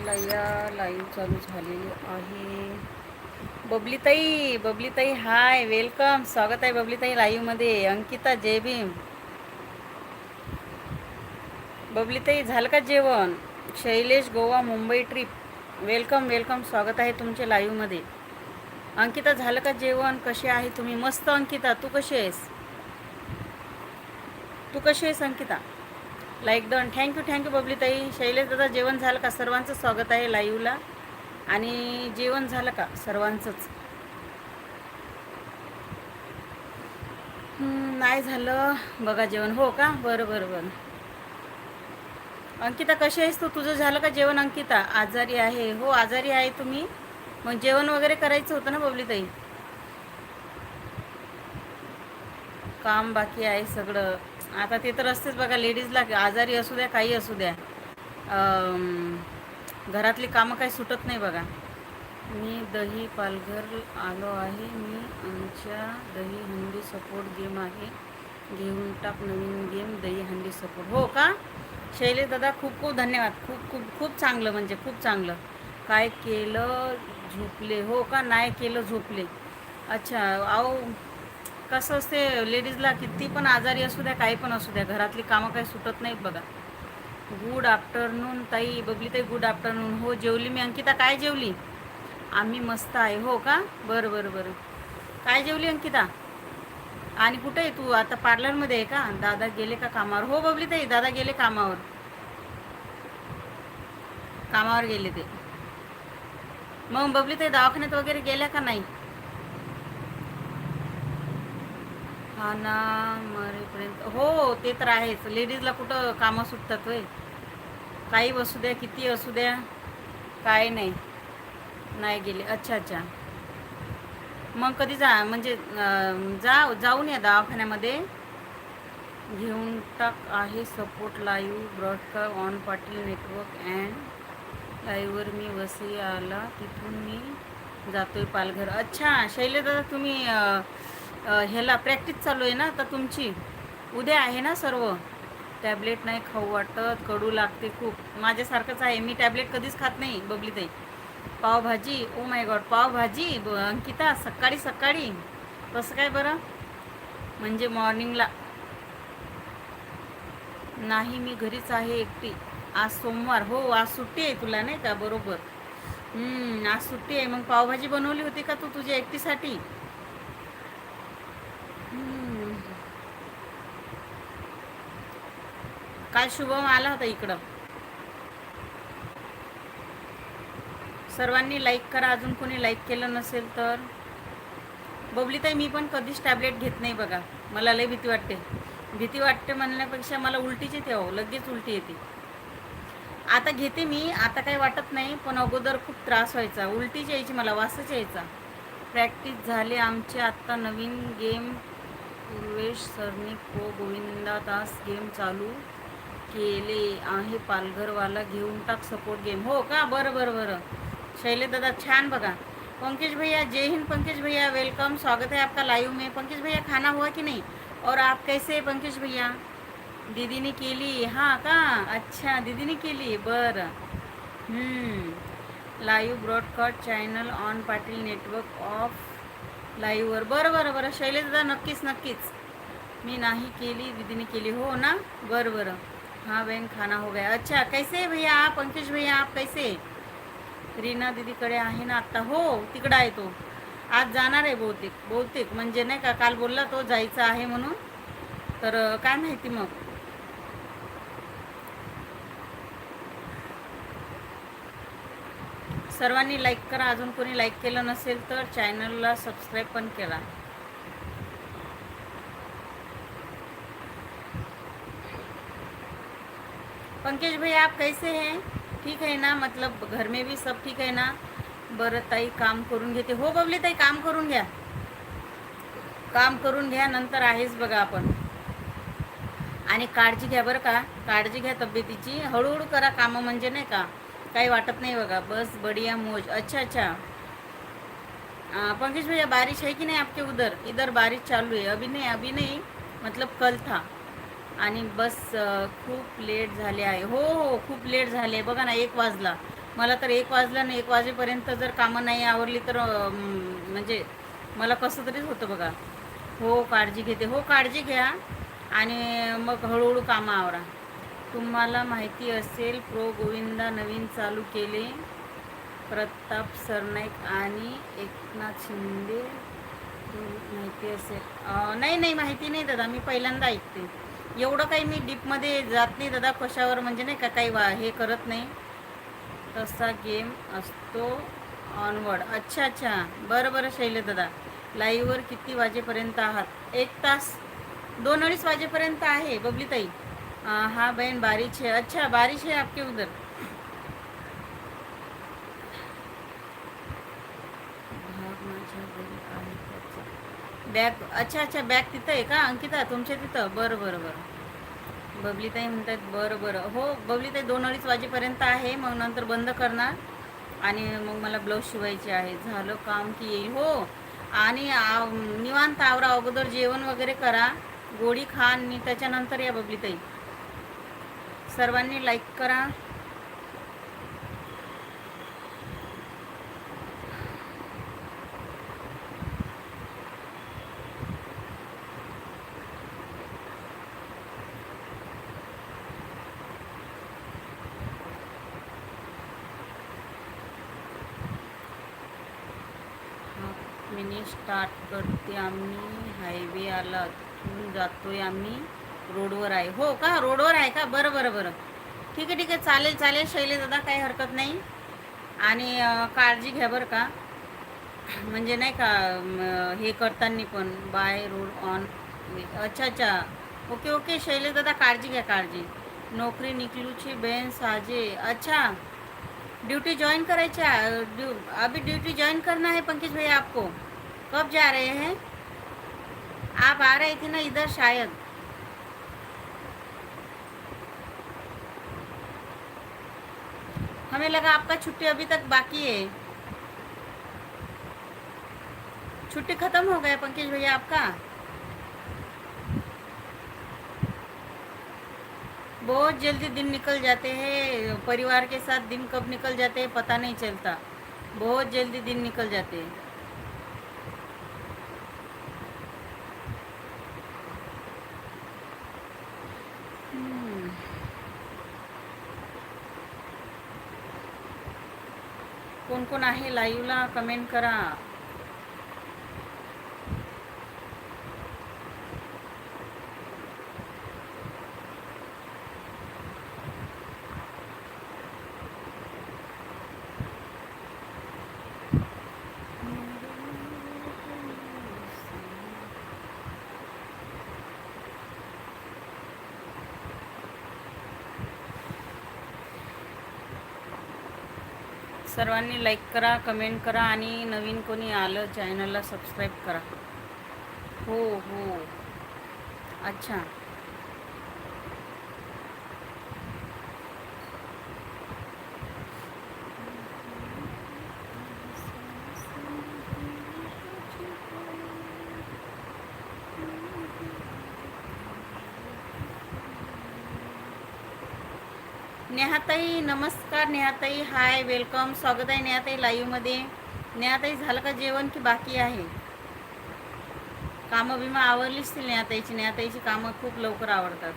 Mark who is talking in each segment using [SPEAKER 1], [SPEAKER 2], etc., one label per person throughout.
[SPEAKER 1] चला या लाईव्ह चालू झालेली आहे. बबलीताई बबलीताई हाय वेलकम स्वागत आहे बबलीताई लाईव्हमध्ये अंकिता जय भीम. बबलीताई झालं का जेवण? Shailesh Goa Mumbai trip welcome welcome स्वागत आहे तुमचे लाईव्हमध्ये अंकिता झालं का जेवण? कसे आहे तुम्ही? मस्त अंकिता. तू कशी आहेस? तू कशी आहेस Ankita? Like done thank you thank you बबलीताई. Shailesh दादा जेवण झालं का? सर्वांचं स्वागत आहे लाईव्हला आणि जेवण झालं का? सर्वांचंच. नाही झालं. बघा जेवण. हो का? बरं बरं बरं. अंकिता कशी आहेस तू? तुझं झालं का जेवण अंकिता? आजारी आहे. हो आजारी आहे तुम्ही. मग जेवण वगैरे करायचं होतं ना बबलीताई? काम बाकी आहे सगळं. आता ते तर असतेच बघा लेडीजला आजारी असू द्या काही असू द्या. घरातली कामं काही सुटत नाही बघा. मी दही पालघर आलो आहे. मी आमच्या दही हंडी सपोर्ट गेम आहे. घेऊन टाक नवीन गेम दही हंडी सपोर्ट हो का? शैले दादा खूप खूप धन्यवाद. खूप खूप खूप चांगलं म्हणजे खूप चांगलं. काय केलं? झोपले. हो का? नाही केलं झोपले. अच्छा अहो कसं असते लेडीजला किती पण आजारी असू द्या काही पण असू द्या घरातली कामं काही सुटत नाहीत बघा. गुड आफ्टरनून ताई बबली ताई गुड आफ्टरनून हो जेवली मी. अंकिता काय जेवली? आम्ही मस्त आहे. हो का? बरं बरं बरं. काय जेवली अंकिता? आणि कुठे आहे तू? आता पार्लरमध्ये आहे का? दादा गेले का कामावर? हो बबली ताई दादा गेले कामावर. कामावर गेले ते. मग बबली ताई दवाखान्यात वगैरे गेल्या का नाही? हा ना मरेपर्यंत. हो ते तर आहेच. लेडीजला कुठं कामं सुटतात होय? काही असू द्या किती असू द्या काय नाही. नाही गेले. अच्छा अच्छा. मग कधी जा म्हणजे जा जाऊन या दवाखान्यामध्ये. घेऊन टाक आहे support live broadcast on Patil network and लाईव्हवर मी वसई आला तिथून मी जातोय पालघर. अच्छा शैलेदादा तुम्ही ह्याला प्रॅक्टिस चालू आहे ना? आता तुमची उद्या आहे ना सर्व? टॅबलेट नाही खाऊ वाटत कडू लागते खूप. माझ्यासारखंच आहे. मी टॅबलेट कधीच खात नाही बबली ताई. Pav bhaji oh my god pav bhaji ब- अंकिता सकाळी सकाळी. कसं काय बरं? म्हणजे मॉर्निंगला नाही मी घरीच आहे एकटी. आज सोमवार. हो आज सुट्टी आहे तुला नाही का? बरोबर. आज सुट्टी आहे. मग पावभाजी बनवली होती का तू तुझ्या एकटीसाठी? काल शुभम आला होता इकडं. सर्वांनी लाईक करा. अजून कोणी लाईक केलं नसेल तर. बबलीताई मी पण कधीच टॅबलेट घेत नाही बघा. मला लय भीती वाटते. भीती वाटते म्हणण्यापेक्षा मला उलटीच येते हो लगेच उलटी येते. आता घेते मी. आता काही वाटत नाही पण अगोदर खूप त्रास व्हायचा. उलटीच यायची मला वासच यायचा. प्रॅक्टिस झाले आमचे आत्ता नवीन गेम पूर्वेश सरनी को गोविंदादास गेम चालू. केले आहे पालघरवाला घेऊन टाक सपोर्ट गेम हो का? बरं बरं बरं. शैले दादा छान बघा. पंकज भैया जय हिंद पंकज भैया. वेलकम स्वागत है आपका लाइव में. पंकज भैया खाना हुआ कि नहीं? और आप कैसे हैं पंकज भैया? दीदी ने केली हां का? अच्छा दीदी ने केली बरं. Live broadcast channel on Patil network off लाईव्हवर बरं बरं बरं. शैलेश दादा नक्कीच नक्कीच. मी नाही केली दीदीने केली. हो ना? बरं बरं. हाँ बहन खाना हो गया। अच्छा कैसे भैया आप? पंकज भैया आप कैसे रीना दीदीकडे आहे ना आत्ता हो तिकडं आहे तो। आज जाणार आहे बहुतेक बहुतेक। म्हणजे नाही का काल बोलला तो जायचा आहे म्हणून. तर काय माहिती मग? सर्वांनी लाईक करा. अजून कोणी लाईक केलं नसेल तर चॅनलला सबस्क्राईब पण करा पंकज भाई आप कैसे हैं? ठीक है ना? मतलब घर में भी सब ठीक है ना? बरं ताई काम करून घेते. हो बबली ताई काम करून घ्या. काम करून घ्या नंतर आहेच बघा आपण. आणि काळजी घ्या बरं का? काळजी घ्या तब्येतीची. हळूहळू करा कामं म्हणजे नाही का? काही वाटत नाही बघा. बस बढिया मोज. अच्छा अच्छा. पंकज भैया बारिश है कि नहीं आपके उधर? इधर बारिश चालू है अभी नहीं अभी नहीं. मतलब कल था. आणि बस खूप लेट झाले आहे. हो हो खूप लेट झाले बघा ना एक वाजला. मला तर एक वाजला ना एक वाजेपर्यंत जर कामं नाही आवरली तर म्हणजे मला कसं तरीच होतं बघा. हो काळजी घेते. हो काळजी घ्या आणि मग हळूहळू कामं आवरा. तुम्हाला माहिती असेल प्रो गोविंदा नवीन चालू केले. प्रताप सरनाईक आणि एकनाथ शिंदे. माहिती असेल. नाही नाही माहिती नाही दादा. मी पहिल्यांदा ऐकते. एवढं काही मी डीपमध्ये जात नाही दादा कशावर म्हणजे नाही का काही वा हे करत नाही. तसा गेम असतो ऑनवर्ड अच्छा अच्छा. बरं बरं शैले दादा. लाईव्हवर किती वाजेपर्यंत आहात? एक तास. दोन अडीच वाजेपर्यंत आहे बबली ताई हा बहन बारिश है अच्छा बारिश है आपके उधर भाग माझ्या घरी आहे त्याचा. बॅग अच्छा अच्छा बॅग तिथं आहे का? अंकिता तुमच्या तिथं? बरं बरं बरं. बबलीताई म्हणतात बरं बरं. हो बबलीताई दोन अडीच वाजेपर्यंत आहे मग नंतर बंद करणार. आणि मग मला ब्लाऊज शिवायचे आहे. झालं काम की येईल. हो. आणि आव- निवांत आवरा अगोदर जेवण वगैरे करा. गोळी खा आणि त्याच्यानंतर या बबलीताई. सर्वांनी लाईक करा. आम्ही हायवे आला तिथून जातोय आम्ही रोडवर आहे. हो का? रोडवर आहे का? बरं बरं बरं. ठीक आहे ठीक आहे. चालेल चालेल. शैले दादा काही हरकत नाही. आणि काळजी घ्या बरं का. म्हणजे नाही का हे करताना पण बाय रोड ऑन अच्छा अच्छा. Okay okay. शैले दादा काळजी घ्या काळजी. नोकरी निकलूची बेन साजे. अच्छा. ड्यूटी ज्वाइन करायची आहे ड्यू अभी ड्यूटी ज्वाइन करना है पंकज भाई आपको. कब जा रहे हैं? आप आ रहे थे ना इधर शायद। हमें लगा आपका छुट्टी अभी तक बाकी है। छुट्टी खत्म हो गया पंकज भैया आपका? बहुत जल्दी दिन निकल जाते हैं, परिवार के साथ दिन कब निकल जाते हैं पता नहीं चलता। बहुत जल्दी दिन निकल जाते हैं। कोण आहे? लाईव्हला कमेंट करा. सर्वांनी लाईक करा कमेंट करा आणि नवीन कोणी आलं चॅनलला सबस्क्राईब करा. हो हो. अच्छा. नेहाताई नमस्कार नेहाताई. Hi welcome. स्वागत आहे नेहाताई लाईव्हमध्ये. नेहाताई झालं का जेवण की बाकी आहे? कामं बिमा आवडलीच असतील नेहाताईची. नेहाताईची कामं खूप लवकर आवडतात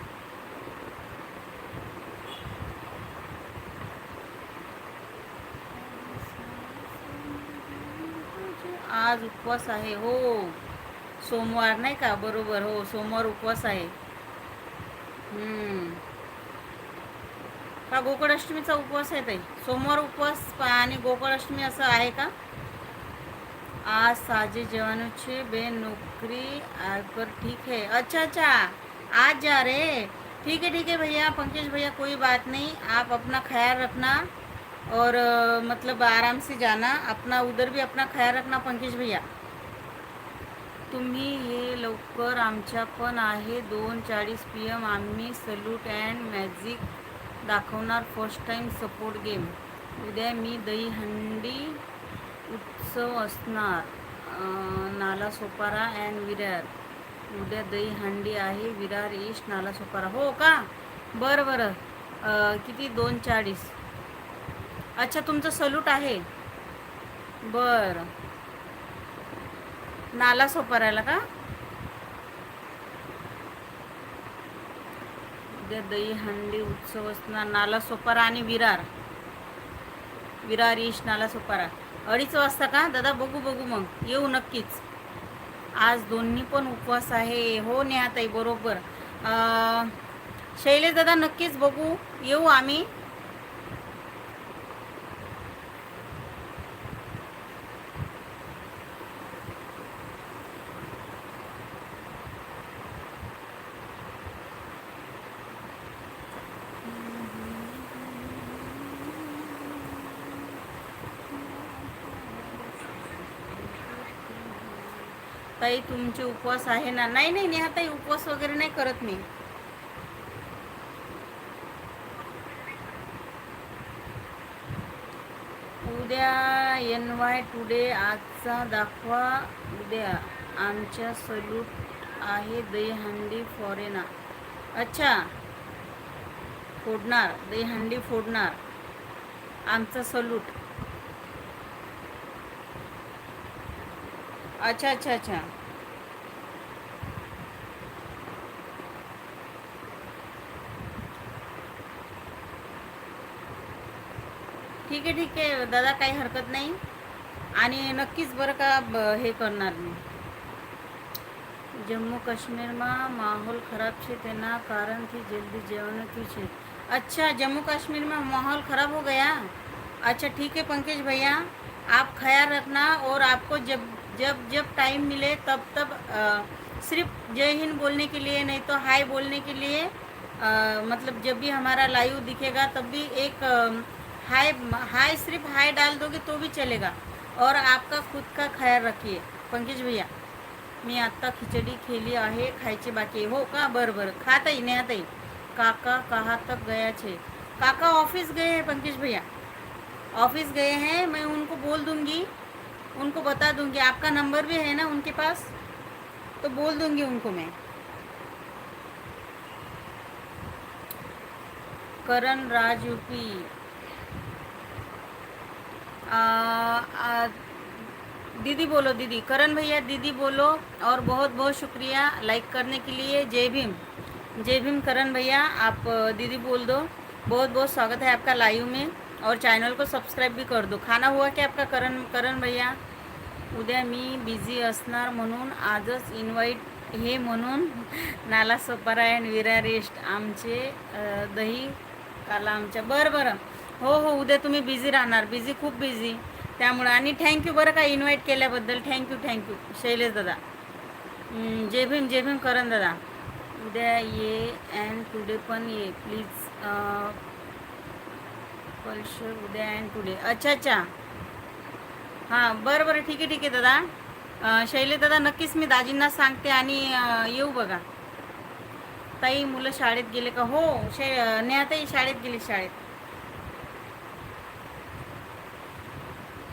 [SPEAKER 1] आज उपवास आहे. हो. सोमवार नाही का? बरोबर. हो सोमवार उपवास आहे. हम्म. का गोकुळाष्टमीचा उपवास आहे ताई. सोमवार उपवास आणि गोकुळाष्टमी असं आहे का? आज साजे जवानों बे नोकरी ठीक है. अच्छा अच्छा. आज जा रहे ठीक है ठीक है भैया. पंकज भैया कोई बात नहीं. आप अपना ख्याल रखना और मतलब आराम से जाना. अपना उधर भी अपना ख्याल रखना पंकज भैया. तुम्ही हे लवकर. आमच्या पण आहे दोन चाळीस पी एम आम्ही सल्यूट अँड मॅजिक दाखवणार फर्स्ट टाईम सपोर्ट गेम उद्या मी दहीहंडी उत्सव असणार नाला सोपारा अँड विरार. उद्या दहीहंडी आहे विरार ईस्ट नाला सोपारा. हो का? बरं बरं. किती? दोन चाळीस. अच्छा तुमचं सलूट आहे. बर. नाला सोपारायला का? उद्या दहीहंडी उत्सव असणार. नाला सोपारा आणि विरार. विरार ईश नाला सोपारा. अडीच वाजता का? दादा बघू बघू मग. येऊ नक्कीच. आज दोन्ही पण उपवास आहे. हो नेहाताई बरोबर. अं, शैलेश दादा नक्कीच बघू. येऊ आम्ही. ताई तुमचे उपवास आहे ना? नाही नाही नेहा ताई उपवास वगैरे नाही करत मी. उद्या एन वाय टुडे आजचा दाखवा. उद्या आमच्या सल्यूट आहे दहीहंडी फॉरेना अच्छा. फोडणार दहीहंडी फोडणार. आमचा सल्यूट अच्छा अच्छा अच्छा ठीक आहे ठीक आहे दादा काही हरकत नाही आणि नक्कीच बरं का ब- हे करणार मी જમ્મુ કાશ્મીરમાં માહોલ ખરાબ છે તેના કારણથી જલ્દી જવાનું થયું છે अच्छा जम्मू कश्मीर में माहौल ख़राब हो गया अच्छा ठीक है पंकज भैया आप ख्याल रखना और आपको जब जब जब टाइम मिले तब तब सिर्फ़ जय हिंद बोलने के लिए नहीं तो हाय बोलने के लिए अ, मतलब जब भी हमारा लाइव दिखेगा तब भी एक हाय हाय सिर्फ़ हाय डाल दोगे तो भी चलेगा। और आपका खुद का ख्याल रखिए पंकज भैया। मी आत्ता खिचडी खेली आहे खायचे बाकी. हो। का? बरं बरं। खात आहे नेहाताई काका कहाँ तक गया छे? काका ऑफ़िस गए हैं पंकज भैया? ऑफ़िस गए हैं मैं उनको बोल दूँगी। उनको बता दूँगी आपका नंबर भी है ना उनके पास? तो बोल दूँगी उनको मैं। करण राज यूपी। दीदी बोलो दीदी। करण भैया, दीदी बोलो और बहुत बहुत शुक्रिया लाइक करने के लिए। जय भीम। जय भीम करण भैया, आप, दीदी बोल दो। बहुत बहुत स्वागत है आपका लाइव में। और चैनल को सब्सक्राइब भी कर दो। खाना हुआ की आपका करण करण भैया? उद्या मी बिझी असणार म्हणून आजच इन्व्हाइट हे म्हणून नाला सपारायन विरा रेस्ट आमचे दही काला आमच्या. बरं बरं. हो हो उद्या तुम्ही बिझी राहणार. बिझी खूप बिझी त्यामुळं आणि थँक्यू बरं का इन्व्हाइट केल्याबद्दल. थँक्यू थँक्यू शैलेश दादा. जे जय भीम जय भीम करण दादा. उद्या ये अँड टुडे पण ये. प्लीज पल्श उद्या अँड टुडे अच्छा अच्छा. हां बरं बरं. ठीक आहे ठीक आहे दादा. शैले दादा नक्कीच मी दाजींना सांगते आणि येऊ बघा. ताई मुलं शाळेत गेले का? हो शे नेहाताई शाळेत गेली शाळेत.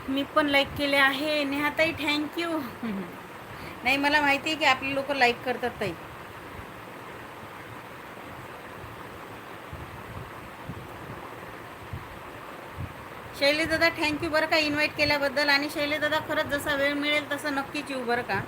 [SPEAKER 1] मी पण लाईक केले आहे. नेहाताई थँक्यू नाही मला माहिती आहे की आपली लोक लाईक करतात ताई. शैलेश दादा थँक्यू बरं का इन्व्हाइट केल्याबद्दल. आणि शैलेश खरंच जसा वेळ मिळेल तसं नक्कीच येऊ बरं का.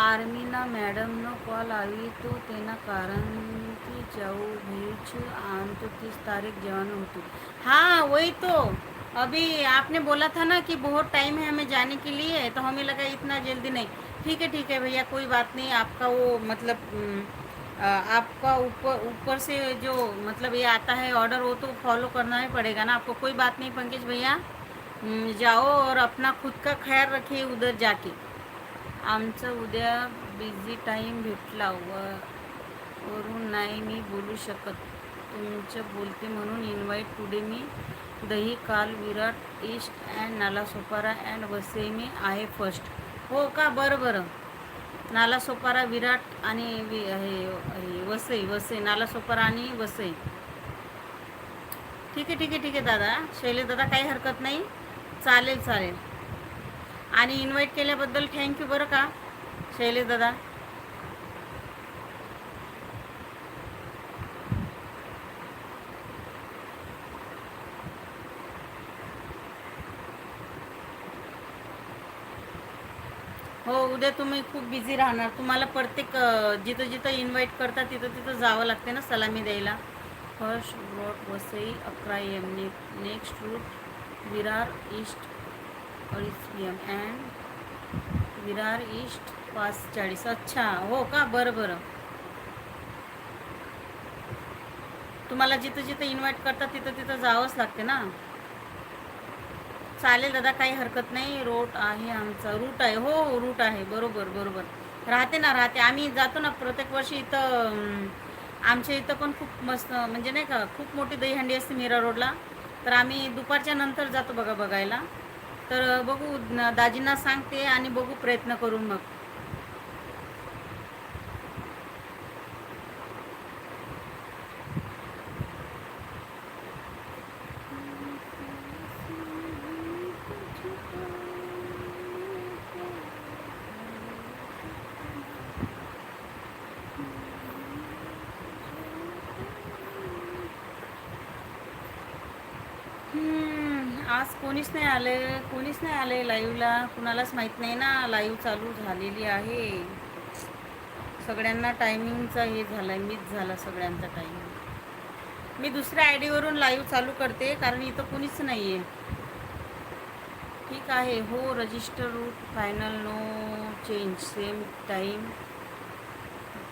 [SPEAKER 1] આર્મીના મેડમનો કોલ આવી તો તેના કારણથી જવું ભયું છે આમ તો तीस तारीख जवाना होती हाँ वही तो अभी आपने बोला था ना कि बहुत टाइम है हमें जाने के लिए तो हमें लगा इतना जल्दी नहीं ठीक है ठीक है भैया कोई बात नहीं आपका वो मतलब हम्म, अ, आपका ऊपर ऊपर से जो मतलब ये आता है ऑर्डर वो तो फॉलो करना ही पड़ेगा ना आपको कोई बात नहीं पंकज भैया हम्म, जाओ और अपना खुद का ख्याल रखिए उधर जाके आमचं उद्या बिझी टाईम भेटला व वरून नाही मी बोलू शकत. तुमचं बोलते म्हणून इन्व्हाइट टुडे मी. दही काल Virar east and Nalasopara and Vasai मी आहे फर्स्ट हो का? बरं बरं. नालासोपारा विराट आणि वि हे वसई वसई नालासोपारा आणि वसई. ठीक आहे ठीक आहे ठीक आहे दादा. शैले दादा काही हरकत नाही? चालेल चालेल. आणि इन्व्हाइट केल्याबद्दल थँक्यू बरं का शैलेश दादा. हो उद्या तुम्ही खूप बिझी राहणार. तुम्हाला प्रत्येक जिथं जिथं इन्व्हाइट करता तिथं तिथं जावं लागते ना सलामी द्यायला. फर्स्ट रोड वसई अकरा एम ने नेक्स्ट रूट विरार ईस्ट अडीच अँड विरार ईस्ट पाच चाळीस अच्छा हो का? बरं बरं. तुम्हाला जिथं जिथं इन्व्हाइट करतात तिथं तिथं जावंच लागते ना? चालेल दादा काही हरकत नाही. रोट आहे आमचा. रूट आहे. हो हो रूट आहे. बरोबर बरोबर. राहते ना राहते. आम्ही जातो ना प्रत्येक वर्षी इथं आमच्या इथं पण खूप मस्त म्हणजे नाही का खूप मोठी दहीहंडी असते मीरा रोडला. तर आम्ही दुपारच्या नंतर जातो बघा बघायला. तर बघू दाजींना सांगते आणि बघू प्रयत्न करून मग आज कोणीच नाही आले कोणीच नाही आले लाईव्हला कुणालाच माहीत नाही ना लाईव्ह चालू झालेली आहे. सगळ्यांना टायमिंगचा हे झाला आहे झाला सगळ्यांचा टायमिंग मी दुसऱ्या आय डीवरून लाईव्ह चालू करते कारण इथं कोणीच नाही आहे ठीक आहे हो register route final no change same time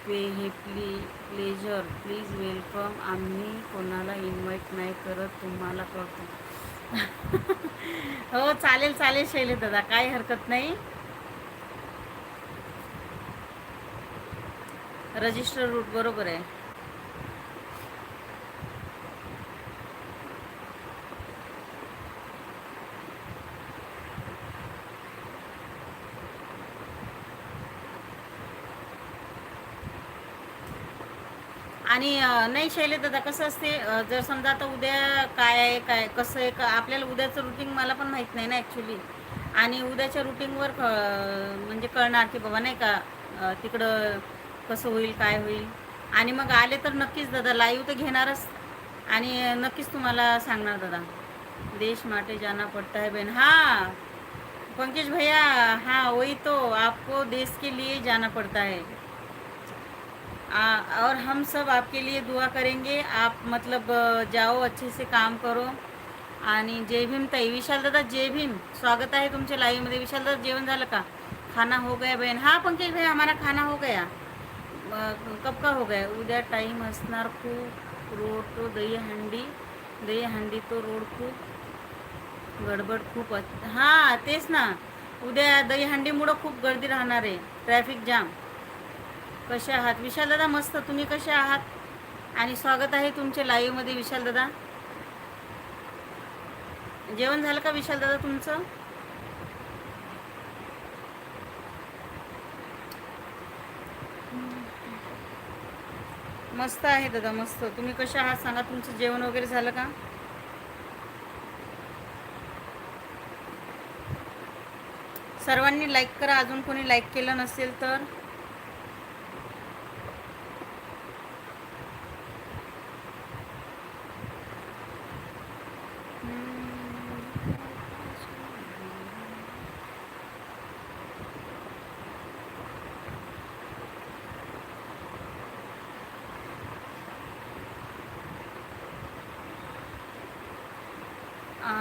[SPEAKER 1] पे हे प्ली प्लेजर प्लीज वेलकम आम्ही कोणाला इन्व्हाइट नाही करत तुम्हाला करतो हो चालेल चालेल शैले दादा. काही हरकत नाही. रजिस्टर रूट बरोबर आहे आणि अं, नाही शैले दादा कसं असते जर समजा आता उद्या काय आहे काय कसं आहे का आपल्याला उद्याचं रुटीन मला पण माहीत नाही ना ॲक्च्युली आणि उद्याच्या रुटीनवर क म्हणजे कळणार की बाबा नाही का तिकडं कसं होईल काय होईल. आणि मग आले तर नक्कीच दादा लाईव्ह तर घेणारच. आणि नक्कीच तुम्हाला सांगणार दादा. देश माटे जाना पड़ता है बहन। हाँ पंकज भैया हाँ वही तो आपको देश के लिए जाना पड़ता है। आ, और हम सब आपके लिए दुआ करेंगे। आप मतलब जाओ अच्छे से काम करो। आणि जय भीम ताई विशाल दादा जय भीम। स्वागत आहे तुमच्या लाईव्हमध्ये विशाल दादा जेवण झालं का? खाना हो गया बहन. हा पंकज भाई हमारा खाना हो गया. कब का हो गया? उद्या टाईम असणार खूप. रोड तो दहीहंडी दहीहंडी तो रोड खूप. गडबड खूप हां तेच ना. उद्या दहीहंडीमुळं खूप गर्दी राहणार आहे. ट्रॅफिक जाम कसे आहात? विशाल दादा मस्त. तुम्ही कसे आहात? आणि स्वागत आहे तुमच्या लाईव्हमध्ये विशाल दादा जेवण झालं का विशाल दादा तुमचं? मस्त आहे दादा मस्त. तुम्ही कसे आहात? सांगा तुमचं जेवण वगैरे झालं का? सर्वांनी लाईक करा. अजून कोणी लाईक केलं नसेल तर.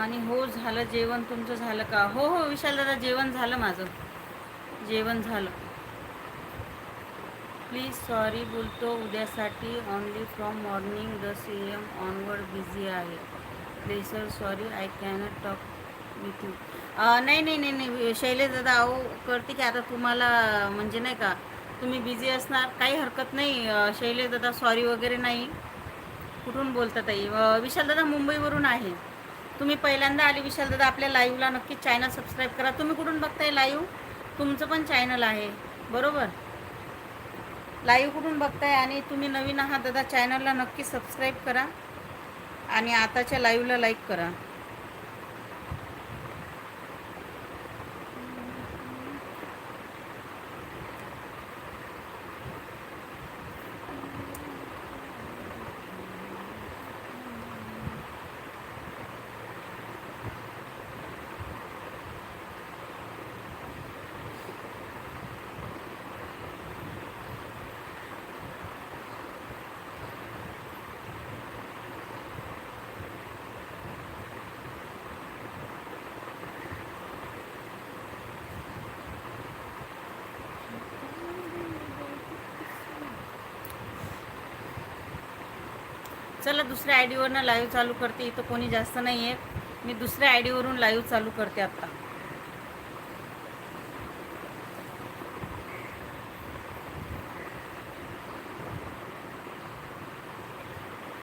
[SPEAKER 1] आणि हो झालं जेवण तुमचं झालं का? हो हो विशाल दादा जेवण झालं माझं. जेवण झालं. प्लीज सॉरी बोलतो उद्यासाठी ऑनली फ्रॉम मॉर्निंग दस ए एम ऑनवर्ड बिझी आहे. Pleasure sorry I cannot talk with you नाही नाही नाही नाही शैलेश दादा अहो करते की आता तुम्हाला म्हणजे नाही का तुम्ही बिझी असणार काही हरकत नाही. शैलेश दादा सॉरी वगैरे नाही. कुठून बोलता ताई? विशाल दादा मुंबईवरून आहे. तुम्ही पहिल्यांदा आली विशाल दादा आपल्या लाईव्हला नक्की चॅनल सबस्क्राईब करा. तुम्ही कुठून बघताय लाईव्ह तुमचं पण चॅनल आहे. बरोबर? लाईव्ह कुठून बघताय आणि तुम्ही नवीन आहात दादा चॅनलला नक्की सबस्क्राईब करा. आणि आताच्या लाईव्हला लाईक करा. चला दुसऱ्या आय डीवरनं लाईव्ह चालू करते. इथं कोणी जास्त नाही आहे मी दुसऱ्या आय डीवरून लाईव्ह चालू करते आत्ता